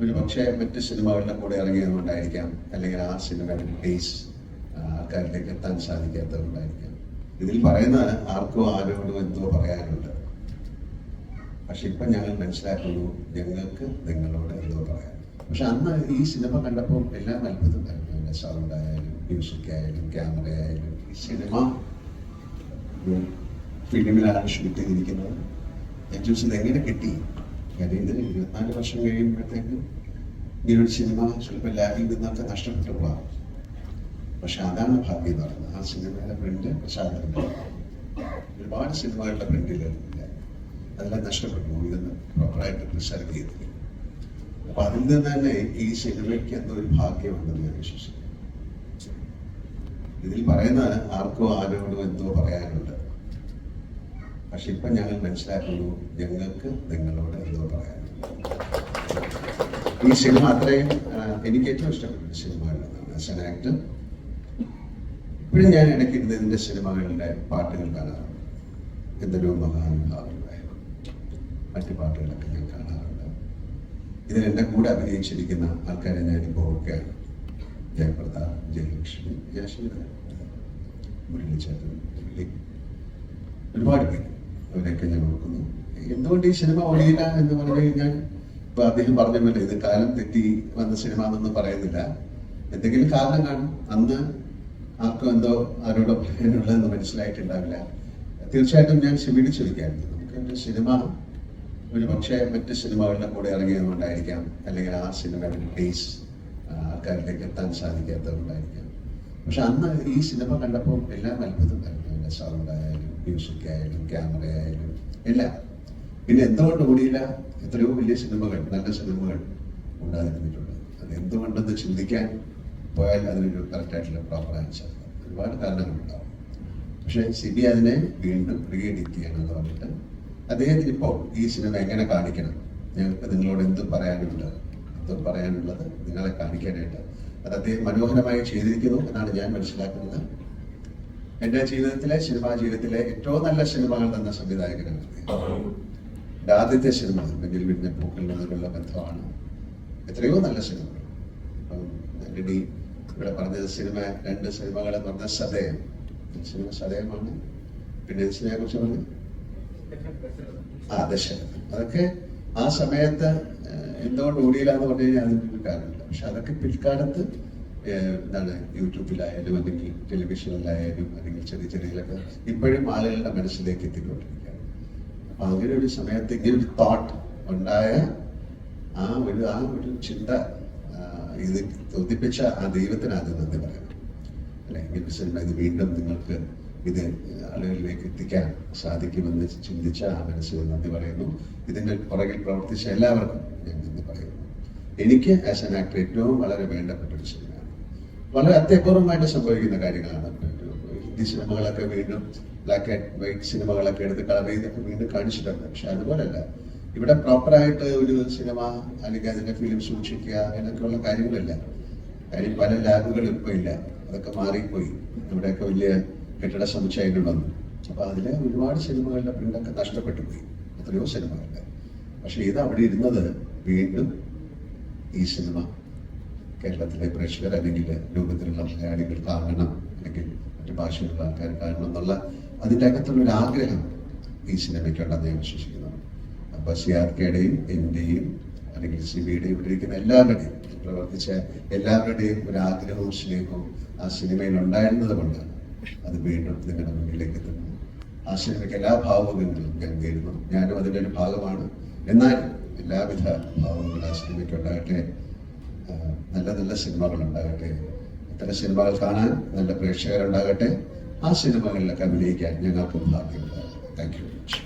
ഒരു പക്ഷേ മറ്റ് സിനിമകളുടെ കൂടെ ഇറങ്ങിയതുകൊണ്ടായിരിക്കാം അല്ലെങ്കിൽ ആ സിനിമയുടെ ഡേസ് ആൾക്കാരിലേക്ക് എത്താൻ സാധിക്കാത്തതുകൊണ്ടായിരിക്കാം. ഇതിൽ പറയുന്ന ആർക്കോ ആരോടും എന്തോ പറയാനുണ്ട്. പക്ഷെ ഇപ്പൊ ഞങ്ങൾ മനസ്സിലാക്കുന്നു ഞങ്ങൾക്ക് നിങ്ങളോട് എന്തോ പറയാം പക്ഷെ അന്ന് ഈ സിനിമ കണ്ടപ്പോൾ എല്ലാം അത്ഭുതമായിരുന്നു അതിന്റെ സൗണ്ട് ആയാലും മ്യൂസിക് ആയാലും ക്യാമറ ആയാലും ഈ സിനിമ ഫിലിമിലാണ് ഷൂട്ട് ചെയ്തിരിക്കുന്നത്. ഞാൻ ചോദിച്ചത് എങ്ങനെ കിട്ടി? ഇത് ഇരുപത്തിനാല് വർഷം കഴിയുമ്പോഴത്തേക്കും ഇങ്ങനെ ഒരു സിനിമ ചിലപ്പോൾ ലാബിൽ നിന്നൊക്കെ നഷ്ടപ്പെട്ടു പോകാം പക്ഷെ അതാണ് ഭാഗ്യം എന്ന് പറയുന്നത്. ആ സിനിമയുടെ പ്രിന്റ് പ്രസാദത്തിന്റെ ഒരുപാട് സിനിമകളുടെ പ്രിന്റിലില്ല അതെല്ലാം നഷ്ടപ്പെട്ടു. ഇതൊന്ന് പ്രോപ്പറായിട്ട് പ്രിസർവ് ചെയ്തില്ല അപ്പൊ അതിൽ നിന്ന് തന്നെ ഈ സിനിമയ്ക്ക് എന്നൊരു ഭാഗ്യമുണ്ടെന്ന് ഞാൻ വിശ്വസിക്കുന്നു. ഇതിൽ പറയുന്ന ആർക്കോ ആരോടോ എന്തോ പറയാനുണ്ട്. പക്ഷെ ഇപ്പൊ ഞങ്ങൾ മനസ്സിലാക്കുന്നു ഞങ്ങൾക്ക് നിങ്ങളോട് എന്തോ പറയാനുണ്ട് ഈ സിനിമ അത്രയും എനിക്ക് ഏറ്റവും ഇഷ്ടപ്പെട്ട ആൻ ആക്ടർ ഇപ്പോഴും ഞാൻ ഇടയ്ക്ക് ഇരുന്ന് സിനിമകളുടെ പാട്ടുകൾ കാണാറുണ്ട്. എന്തൊരു മഹാനുഭാവങ്ങളായ മറ്റു പാട്ടുകളൊക്കെ ഞാൻ കാണാറുണ്ട്. ഇതിൽ എന്റെ കൂടെ അഭിനയിച്ചിരിക്കുന്ന ആൾക്കാരെ ഞാൻ ഇപ്പോൾ ഓർക്കുകയാണ് ജയപ്രതാപ് ജയലക്ഷ്മി ജയശങ്കരൻ മുരളിച്ചേട്ടൻ മുരളി. ഒരുപാട് പേര്. അവരെയൊക്കെ ഞാൻ ഓർക്കുന്നു. എന്തുകൊണ്ട് ഈ സിനിമ ഓടിയില്ല എന്ന് പറഞ്ഞു കഴിഞ്ഞാൽ ഇപ്പൊ അദ്ദേഹം പറഞ്ഞല്ലോ ഇത് കാലം തെറ്റി വന്ന സിനിമ എന്നൊന്നും പറയുന്നില്ല. എന്തെങ്കിലും കാരണം കാണും. അന്ന് ആർക്കും എന്തോ ആരോടോ പറയാനുള്ളതെന്ന് മനസ്സിലായിട്ടുണ്ടാവില്ല. തീർച്ചയായിട്ടും ഞാൻ ശിവിടി ചോദിക്കായിരുന്നു നമുക്ക് സിനിമ ഒരു പക്ഷേ മറ്റ് സിനിമകളുടെ കൂടെ ഇറങ്ങിയതുകൊണ്ടായിരിക്കാം. അല്ലെങ്കിൽ ആ സിനിമയുടെ ടേസ് ആൾക്കാരിലേക്ക് എത്താൻ സാധിക്കാത്തതുകൊണ്ടായിരിക്കാം. പക്ഷെ അന്ന് ഈ സിനിമ കണ്ടപ്പോൾ എല്ലാം അത്ഭുതമായിരുന്നു അതിന്റെ സൗണ്ട് ആയാലും മ്യൂസിക് ആയാലും ക്യാമറ ആയാലും എല്ലാം. പിന്നെ എന്തുകൊണ്ട് കൂടിയില്ല? എത്രയോ വലിയ സിനിമകൾ നല്ല സിനിമകൾ ഉണ്ടായിരുന്നിട്ടുണ്ട്. അത് എന്തുകൊണ്ടെന്ന് ചിന്തിക്കാൻ പോയാൽ അതിനൊരു കറക്റ്റായിട്ടുള്ള പ്രോപ്പർ ആൻസർ ഒരുപാട് കാരണങ്ങളുണ്ടാവും. പക്ഷേ സിബി അതിനെ വീണ്ടും റീഎഡിറ്റ് ചെയ്യണമെന്ന് പറഞ്ഞിട്ട് അദ്ദേഹത്തിന് ഇപ്പോൾ ഈ സിനിമ എങ്ങനെ കാണിക്കണം? ഞങ്ങൾക്ക് നിങ്ങളോട് എന്ത് പറയാനുണ്ട്? എന്ത് പറയാനുള്ളത്? നിങ്ങളെ കാണിക്കാനായിട്ട് അത് അദ്ദേഹം മനോഹരമായി ചെയ്തിരിക്കുന്നു എന്നാണ് ഞാൻ മനസ്സിലാക്കുന്നത്. എന്റെ ജീവിതത്തിലെ സിനിമാ ജീവിതത്തിലെ ഏറ്റവും നല്ല സിനിമകൾ തന്ന സംവിധായകനാണ് ആദ്യത്തെ സിനിമ മുന്നിൽ വിടുന്ന പൂക്കൾ നിന്നുള്ള ബന്ധമാണ്. എത്രയോ നല്ല സിനിമകൾ അപ്പം ഇവിടെ പറഞ്ഞ സിനിമ രണ്ട് സിനിമകളെ പറഞ്ഞ സദയം. സിനിമ സദയമാണ്. പിന്നെ സിനിമയെ കുറിച്ച് പറഞ്ഞു? ആ അതൊക്കെ ആ സമയത്ത് എന്തുകൊണ്ട് ഓടിയില്ല എന്ന് പറഞ്ഞു കഴിഞ്ഞാൽ അതിന് കാരണമില്ല. പക്ഷെ അതൊക്കെ പിൽക്കാലത്ത് എന്താണ് യൂട്യൂബിലായാലും അല്ലെങ്കിൽ ടെലിവിഷനിലായാലും അല്ലെങ്കിൽ ചെറിയ ചെറിയതൊക്കെ ഇപ്പോഴും ആളുകളുടെ മനസ്സിലേക്ക് എത്തിക്കൊണ്ടിരിക്കുകയാണ്. അപ്പൊ അങ്ങനെ ഒരു സമയത്ത് ഇങ്ങനെ ഒരു തോട്ട് ഉണ്ടായ ആ ഒരു ആ ഒരു ചിന്ത ഇത് തോന്നിപ്പിച്ച ആ ദൈവത്തിന് അത് നന്ദി പറയണം അല്ലെ ഇങ്ങനെ സിനിമ ഇത് വീണ്ടും നിങ്ങൾക്ക് ഇത് ആളുകളിലേക്ക് എത്തിക്കാൻ സാധിക്കുമെന്ന് ചിന്തിച്ച ആ മനസ്സിൽ നന്ദി പറയുന്നു. ഇതിന്റെ പുറകിൽ പ്രവർത്തിച്ച എല്ലാവർക്കും ഞാൻ നന്ദി പറയുന്നു. എനിക്ക് ആസ് ആൻ ആക്ടർ ഏറ്റവും വളരെ വേണ്ടപ്പെട്ട ഒരു സിനിമയാണ് വളരെ അത്യപൂർവമായിട്ട് സംഭവിക്കുന്ന കാര്യങ്ങളാണ്. ഹിന്ദി സിനിമകളൊക്കെ വീണ്ടും ബ്ലാക്ക് ആൻഡ് വൈറ്റ് സിനിമകളൊക്കെ എടുത്ത് കളർ ചെയ്തൊക്കെ വീണ്ടും കാണിച്ചിട്ടുണ്ട് പക്ഷെ അതുപോലല്ല. ഇവിടെ പ്രോപ്പറായിട്ട് ഒരു സിനിമ അല്ലെങ്കിൽ അതിന്റെ ഫിലിം സൂക്ഷിക്കുക എന്നൊക്കെയുള്ള കാര്യങ്ങളില്ല. കാര്യം പല ലാബുകളും ഇപ്പൊ ഇല്ല. അതൊക്കെ മാറിപ്പോയി. ഇവിടെയൊക്കെ വലിയ കെട്ടിട സമുച്ചയങ്ങൾ വന്നു. അപ്പൊ അതിലെ ഒരുപാട് സിനിമകളുടെ പ്രിന്റൊക്കെ നഷ്ടപ്പെട്ടു പോയി. എത്രയോ സിനിമകളുടെ. പക്ഷെ ഇത് അവിടെ ഇരുന്നത് വീണ്ടും ഈ സിനിമ കേരളത്തിലെ പ്രേക്ഷകർ അല്ലെങ്കിൽ രൂപത്തിലുള്ള മലയാളികൾ കാണണം അല്ലെങ്കിൽ മറ്റു ഭാഷയിലുള്ള ആൾക്കാർ കാണണം എന്നുള്ള അതിന്റെ അകത്തുള്ള ഒരു ആഗ്രഹം ഈ സിനിമയ്ക്കുണ്ടെന്ന് ഞാൻ വിശ്വസിക്കുന്നു. അപ്പൊ സി ആർ കെയുടെയും എന്റെയും അല്ലെങ്കിൽ സിബിയുടെയും ഇവിടെ ഇരിക്കുന്ന എല്ലാവരുടെയും പ്രവർത്തിച്ച എല്ലാവരുടെയും ഒരു ആഗ്രഹവും സ്നേഹവും ആ സിനിമയിൽ ഉണ്ടായിരുന്നത് കൊണ്ടാണ് അത് വീണ്ടും നിങ്ങളുടെ മുന്നിലേക്ക് എത്തുന്നത്. ആ സിനിമയ്ക്ക് എല്ലാ ഭാവങ്ങളും ഞാൻ നേരുന്നു. ഞാനും അതിന്റെ ഒരു ഭാഗമാണ്. എന്നാലും എല്ലാവിധ ഭാവങ്ങളും ആ സിനിമയ്ക്ക് ഉണ്ടാകട്ടെ നല്ല നല്ല സിനിമകൾ ഉണ്ടാകട്ടെ ഇത്തരം സിനിമകൾ കാണാൻ നല്ല പ്രേക്ഷകരുണ്ടാകട്ടെ. ആ സിനിമകളിലൊക്കെ അഭിനയിക്കാൻ ഞങ്ങൾക്കും ഭാഗ്യമുണ്ടാകും താങ്ക് യു വെരി മച്ച്